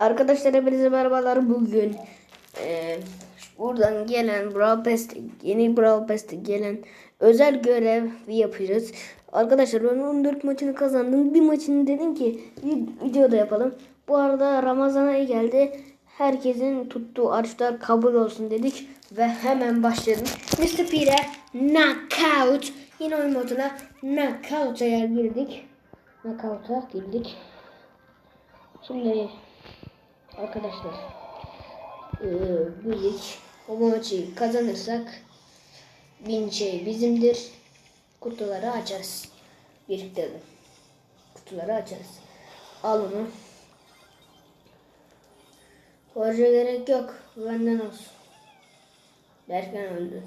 Arkadaşlar hepinize merhabalar bugün e, buradan gelen Brawl Pass'te yeni Brawl Pass'te gelen özel görev yapacağız. Arkadaşlar ben 14 maçını kazandım. Bir maçını dedim ki bir videoda yapalım. Bu arada Ramazan ayı geldi. Herkesin tuttuğu açlar kabul olsun dedik ve hemen başladım. Mr. P'yle Knockout yine oyun moduna Knockout'a girdik. Knockout'a girdik. Şimdi arkadaşlar eee büyük o maçı kazanırsak bin şey bizimdir. Kutuları açarız. Birlikte de. Kutuları açarız. Al onu. Borca gerek yok. Benden olsun. Derken öldü.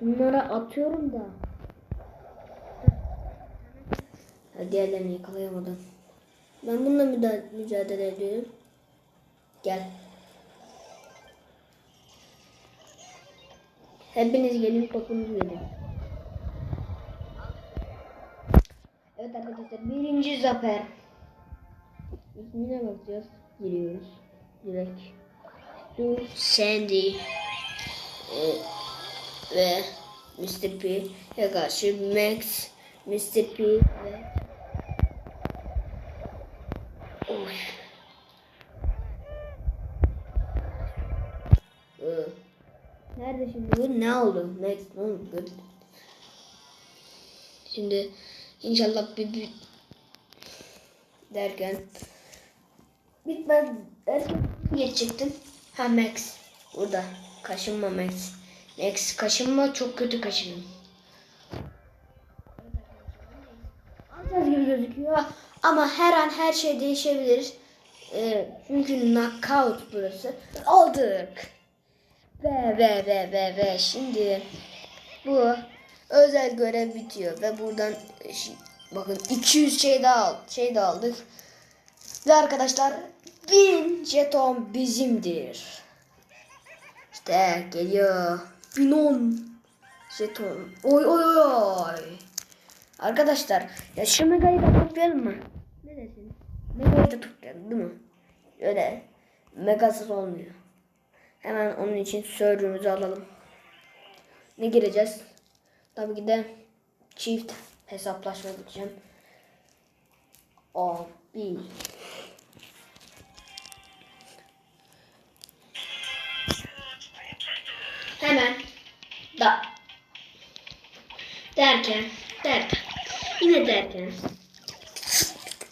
Bunlara atıyorum da. Ha, diğerlerini yakalayamadım. Ben bununla mücadele ediyorum. Gel. Hepiniz gelin topunuzu verin. Evet arkadaşlar birinci zafer. İsmine bakacağız. Giriyoruz. Direkt. Stu Sandy ee, ve Mr. P'ye karşı Max, Mr. P ve Nerede şimdi bu? Ne oldu? Max ne oldu? Şimdi inşallah bir, bir derken bitmez derken geçecektim. Ha Max burada. Kaşınma Max. Max kaşınma çok kötü kaşınım. Az gibi gözüküyor ama her an her şey değişebilir. Ee, çünkü knockout burası. Aldık. Ve ve ve ve ve şimdi bu özel görev bitiyor ve buradan e, bakın 200 şey daha al, şey de aldık. Ve arkadaşlar 1000 jeton bizimdir. İşte geliyor. 1010 jeton. Oy oy oy oy. Arkadaşlar ya şu megayı da toplayalım mı? Ne desin? Megayı da toplayalım değil mi? Öyle megasız olmuyor. Hemen onun için server'ımızı alalım. Ne gireceğiz? Tabii ki de çift hesaplaşma gideceğim. Abi. Hemen da derken derken yine derken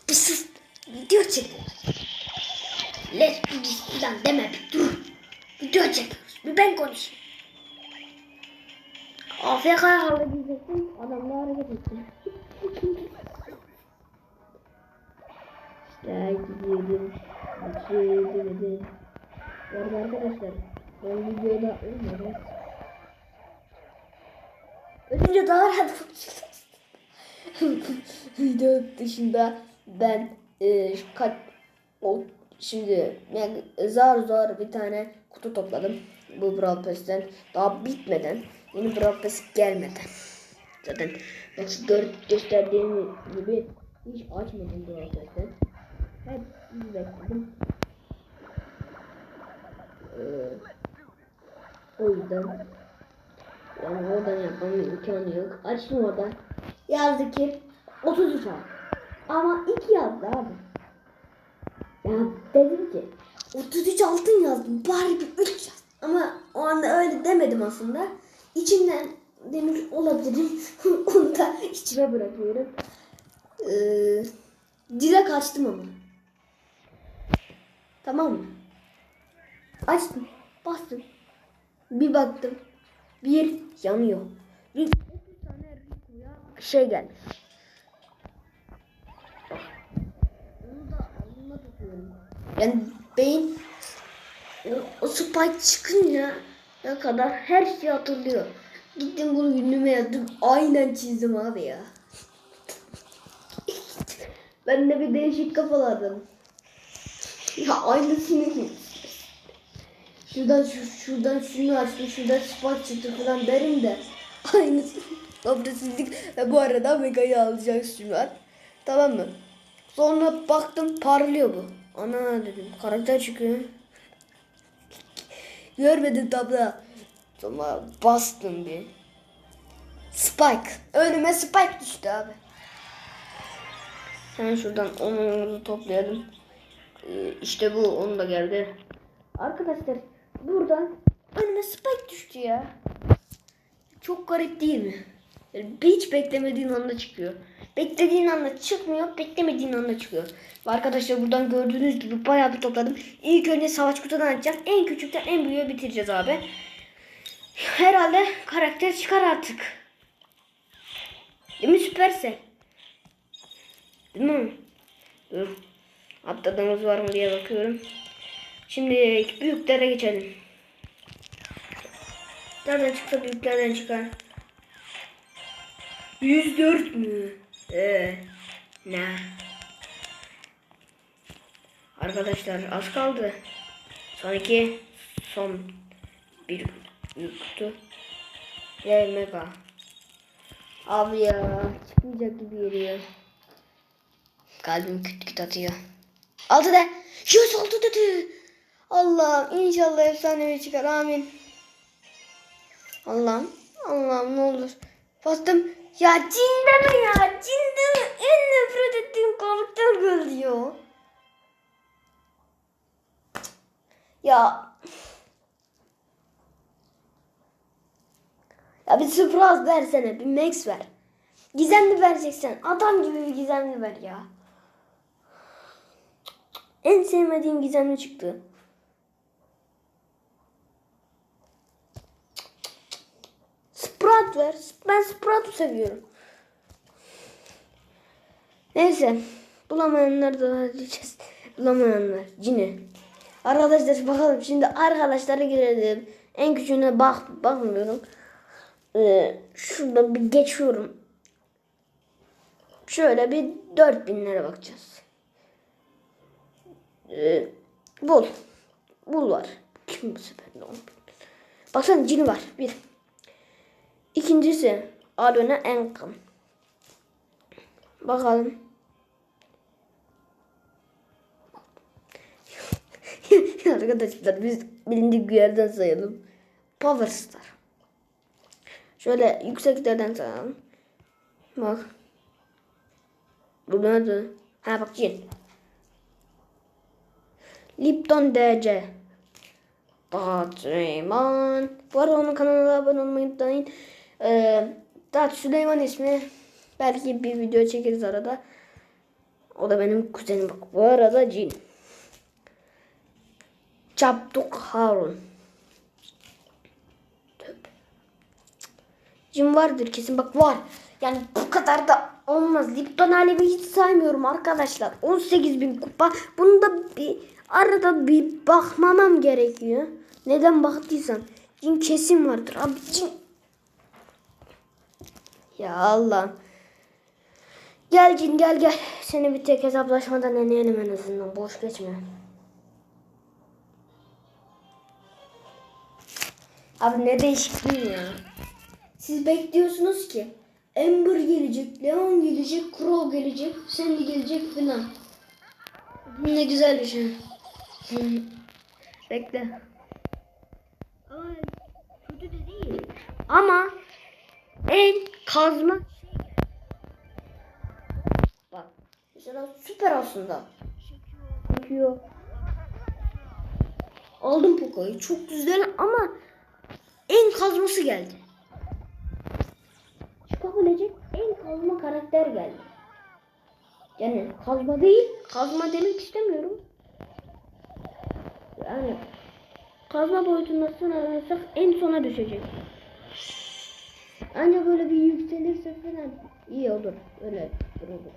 bir sus video çekiyoruz. Let's do this falan deme bir dur. Video çekiyoruz. Ben konuşayım. AFK halı diyecektim. Adamla hareket etti. işte gidiyorum. Gidiyorum. Bu arada arkadaşlar ben videoda olmadı. Önce daha rahat. Video dışında ben e, kaç o şimdi yani zar zor bir tane kutu topladım. Bu Brawl Pass'ten daha bitmeden yeni Brawl Pass gelmeden. Zaten şu gör, gösterdiğim gibi hiç açmadım Brawl Pass'ten. Hep bekledim. Ee, o yüzden yani oradan yapmam imkanı yok. Açtım oradan yazdı ki 33 al. Ama 2 yazdı abi. Ya dedim ki 33 altın yazdım. Bari bir 3 yaz. Ama o anda öyle demedim aslında. İçimden demiş olabilirim. Onu da içime bırakıyorum. Ee, dile kaçtım ama. Tamam mı? Açtım. Bastım. Bir baktım. Bir yanıyor. Bir tane şey gelmiş. Onu da alnına tutuyorum. Yani beyin o, o spike çıkınca ne kadar her şeyi hatırlıyor. Gittim bunu günlüğüme yazdım. Aynen çizdim abi ya. ben de bir değişik kafaladım. Ya aynısını Şuradan şu, şuradan şunu açtım, şuradan spike çıktı falan derim de aynısı. Sildik ve bu arada Mega'yı alacağız an. Tamam mı? Sonra baktım parlıyor bu. Ana dedim karakter çıkıyor. Görmedim tabla. Sonra bastım bir. Spike. Önüme Spike düştü abi. Hemen şuradan onu toplayalım. Ee, işte bu onu da geldi. Arkadaşlar buradan önüme Spike düştü ya. Çok garip değil mi? Yani hiç beklemediğin anda çıkıyor. Beklediğin anda çıkmıyor, beklemediğin anda çıkıyor. Arkadaşlar buradan gördüğünüz gibi bayağı bir topladım. İlk önce savaş kutudan açacağız. En küçükten en büyüğe bitireceğiz abi. Herhalde karakter çıkar artık. Değil mi Süpersel? Değil mi? Dur. Atladığımız var mı diye bakıyorum. Şimdi büyüklere geçelim. Nereden çıktı büyüklerden çıkar? 104 mü? Ee, ne? Arkadaşlar az kaldı. Son iki, son bir kutu. Ve mega. Abi ya çıkmayacak gibi geliyor. Kalbim küt küt atıyor. Altı de. Yüz altı dedi. Allah'ım inşallah efsanevi çıkar. Amin. Allah'ım. Allah'ım ne olur. Bastım. Ya cin deme ya. Cin deme. En nefret ettiğim karakter geliyor. Ya. Ya bir surprise versene. Bir max ver. Gizemli vereceksen. Adam gibi bir gizemli ver ya. En sevmediğim gizemli çıktı. Sprout ver. Ben Sprout'u seviyorum. Neyse. Bulamayanlar da diyeceğiz. Bulamayanlar. Cini. Arkadaşlar bakalım şimdi arkadaşlara girelim. En küçüğüne bak bakmıyorum. Ee, şurada bir geçiyorum. Şöyle bir 4000'lere bakacağız. Ee, bul. Bul var. Kim bu sefer? Baksana cini var. Bir. İkincisi Arona Enkam. Bakalım. Arkadaşlar biz bilindik bir yerden sayalım. Power Star. Şöyle yükseklerden sayalım. Bak. Bu nerede? Ha bak cin. Lipton DC. Batman. Bu arada onun kanalına abone olmayı unutmayın. Ee, Süleyman ismi. Belki bir video çekeriz arada. O da benim kuzenim. Bu arada cin. Çaptuk Harun. Tövbe. Cin vardır kesin bak var. Yani bu kadar da olmaz. Lipton alemi hiç saymıyorum arkadaşlar. 18 bin kupa. Bunu da bir arada bir bakmamam gerekiyor. Neden baktıysam. Cin kesin vardır. Abi cin. Ya Allah. Gel cin gel gel. Seni bir tek hesaplaşmadan deneyelim en azından. Boş geçme. Abi ne değişikliği ya. Siz bekliyorsunuz ki Ember gelecek, Leon gelecek, Crow gelecek, Sandy gelecek filan. Ne güzel bir şey. Bekle. Ama kötü de değil. Ama en kazma Bak mesela süper aslında. Çekiyor. Aldım Poco'yu. Çok güzel ama en kazması geldi. Çıkabilecek en kazma karakter geldi. Yani kazma değil. Kazma demek istemiyorum. Yani kazma boyutunda sınırlarsak en sona düşecek. Ancak böyle bir yükselirse falan iyi olur. Öyle olur.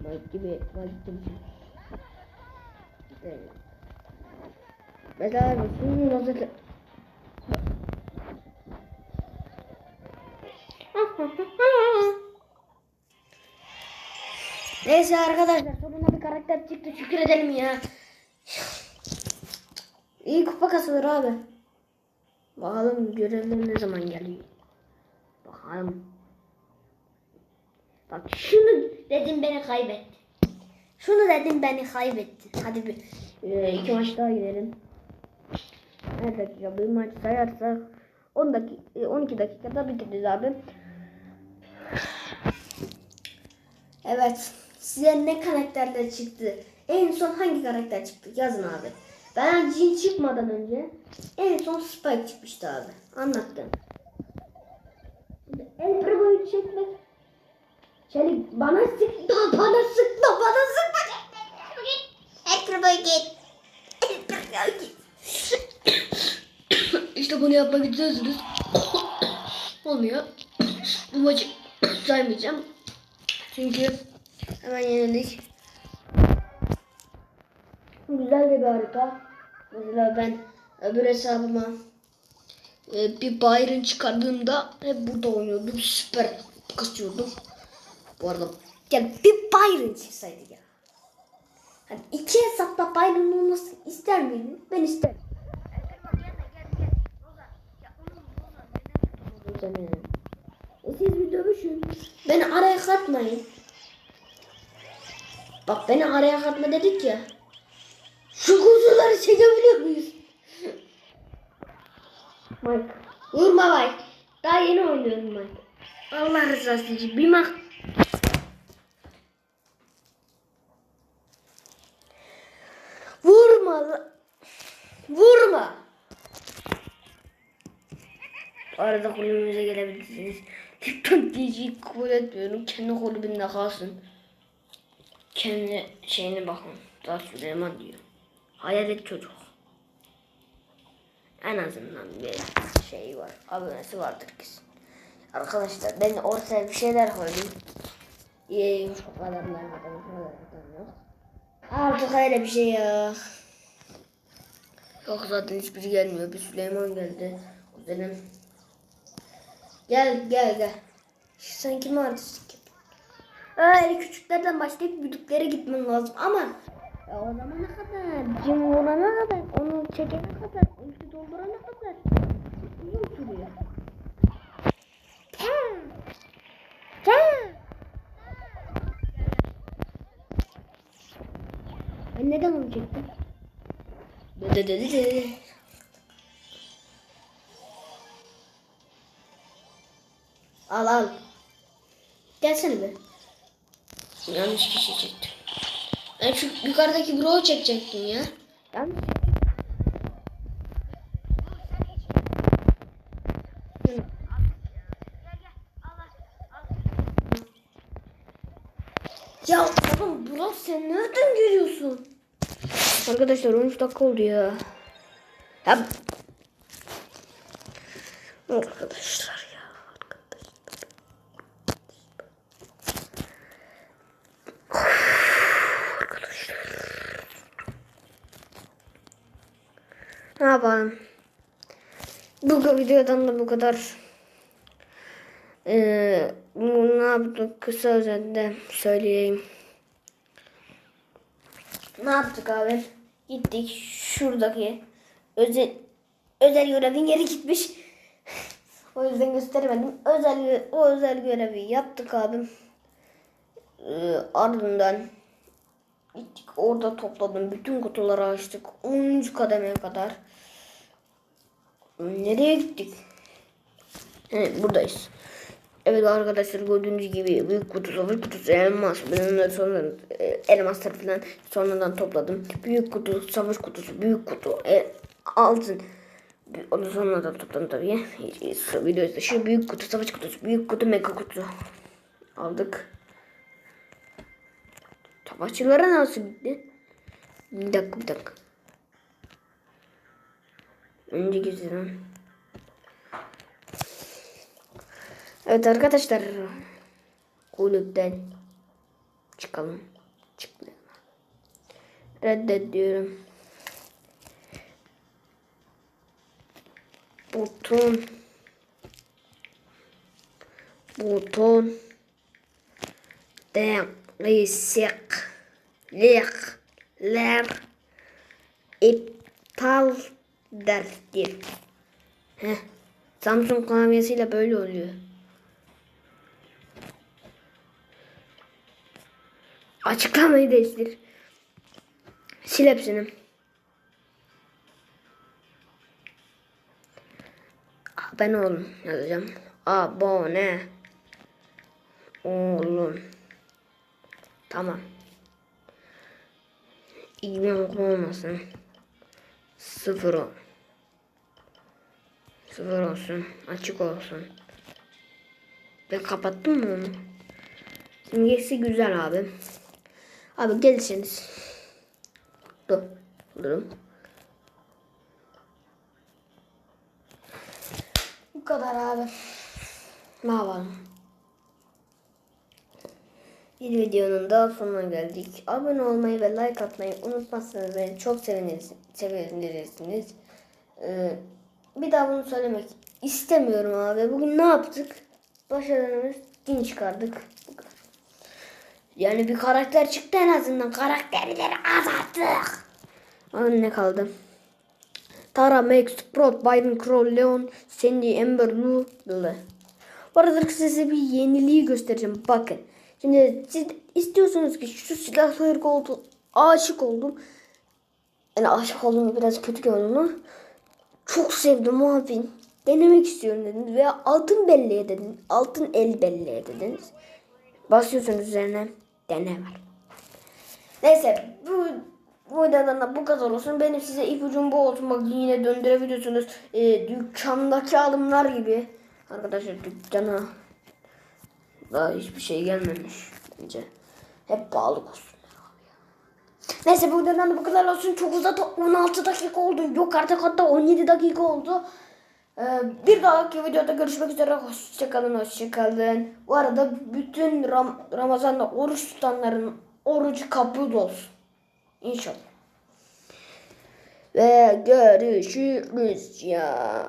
Mike gibi, Mike gibi. Böyle. Mesela bunun hazır... Neyse arkadaşlar sonunda bir karakter çıktı şükür edelim ya. İyi kupa kasılır abi. Bakalım görevler ne zaman geliyor. Bakalım. Bak şunu dedim beni kaybetti. Şunu dedim beni kaybetti. Hadi bir e, iki maç daha gidelim. Her dakika bir maç sayarsak 10 dakika 12 dakikada bitiririz abi. Evet. Size ne karakterler çıktı? En son hangi karakter çıktı? Yazın abi. Ben Jin çıkmadan önce en son Spike çıkmıştı abi. Anlattım. Primo'yu çekmek. Çelik bana sıkma, bana sıkma, bana sıkma. Git. Primo'yu git. işte bunu yapmak istiyorsunuz. Olmuyor. Bu maçı saymayacağım. Çünkü hemen yenildik. Güzel de bir harita. Mesela ben öbür hesabıma e, bir Byron çıkardığımda hep burada oynuyordum. Süper kasıyordum. Bu arada yani bir Byron çıksaydı ya. Hani iki hesapta Byron olmasını ister miydin? Ben isterim. E siz bir dövüşün. Beni araya katmayın. Bak beni araya katma dedik ya. Şu kuzuları çekebiliyor muyuz? Mike. Vurma Mike. Daha yeni oynuyorum Mike. Allah rızası için bir mak. Vurma. Vurma. Arada kulübümüze gelebilirsiniz. TikTok DJ'yi kabul etmiyorum. Kendi kulübünde kalsın. Kendi şeyine bakın. Daha Süleyman diyor. Hayalet çocuk. En azından bir şey var. Abonesi vardır kesin. Arkadaşlar ben ortaya bir şeyler koydum. İyi kadar yok. Artık öyle bir şey yok. Yok zaten hiçbiri gelmiyor. Bir Süleyman geldi. Kuzenim. Gel gel gel. Sen artistlik yapıyorsun? Öyle küçüklerden başlayıp büyüklere gitmen lazım ama ya o zamana kadar, cim vurana kadar, çekene kadar, ulti doldurana kadar uzun sürüyor. Ben neden onu çektim? Dede dede dede. Al al. Gelsene be. Yanlış kişi çektim. Ben şu yukarıdaki bro çekecektim ya. Yanlış. Ya bro sen nereden görüyorsun? Arkadaşlar 13 dakika oldu ya. Ya Arkadaşlar ya. Arkadaşlar. Ne yapalım? Bu videodan da bu kadar. Ee, bunu ne yaptık? Kısa özetle söyleyeyim. Ne yaptık abi? Gittik şuradaki özel özel görevin yeri gitmiş. o yüzden gösteremedim. Özel o özel görevi yaptık abim. Ee, ardından gittik orada topladım. Bütün kutuları açtık. 10. kademeye kadar. Nereye gittik? Evet buradayız. Evet arkadaşlar gördüğünüz gibi büyük kutu, sıfır kutusu, elmas, bunları sonra e, elmasları falan sonradan topladım. Büyük kutu, savaş kutusu, büyük kutu, e, altın. Onu sonradan topladım tabii. Video izleşiyor. Büyük kutu, savaş kutusu, büyük kutu, mega kutu. Aldık. Savaşçılara nasıl gitti? Bir dakika bir dakika. Önce gizliden. Evet arkadaşlar. Kulüpten çıkalım. Çıkmayalım. Reddediyorum. Buton. Buton. Değişik. Ler. iptal dertir. Heh. Samsung klavyesiyle böyle oluyor. Açıklamayı değiştir. Sil hepsini. Abone olun yazacağım. Abone olun. Tamam. İyi olmasın. Sıfır ol. Sıfır olsun. Açık olsun. Ben kapattım mı onu? Simgesi güzel abi. Abi gelirseniz. Dur. Durum. Bu kadar abi. Ne yapalım? Bir videonun daha sonuna geldik. Abone olmayı ve like atmayı unutmazsanız beni çok seviniriz, sevindirirsiniz. Ee, bir daha bunu söylemek istemiyorum abi. Bugün ne yaptık? Başarımız din çıkardık. Yani bir karakter çıktı en azından. Karakterleri azalttık. Ama ne kaldı? Tara, Max, Sprout, Biden, Crow, Leon, Sandy, Amber, Lily. Bu arada size bir yeniliği göstereceğim. Bakın. Şimdi siz istiyorsunuz ki şu silahları oldu. Aşık oldum. Yani aşık oldum biraz kötü gördüm Çok sevdim abi. Denemek istiyorum dediniz. Veya altın belleğe dediniz. Altın el belleğe dediniz. Basıyorsunuz üzerine. Dene var. Neyse bu bu videodan da bu kadar olsun. Benim size ipucum bu olsun. Bak yine döndürebiliyorsunuz. Ee, dükkandaki alımlar gibi. Arkadaşlar dükkana daha hiçbir şey gelmemiş bence. Hep pahalı olsun. Neyse bu videodan da bu kadar olsun. Çok uzadı. 16 dakika oldu. Yok artık hatta 17 dakika oldu. Ee, bir dahaki videoda görüşmek üzere. Hoşçakalın, hoşçakalın. Bu arada bütün Ram Ramazan'da oruç tutanların orucu kabul olsun. İnşallah. Ve görüşürüz ya.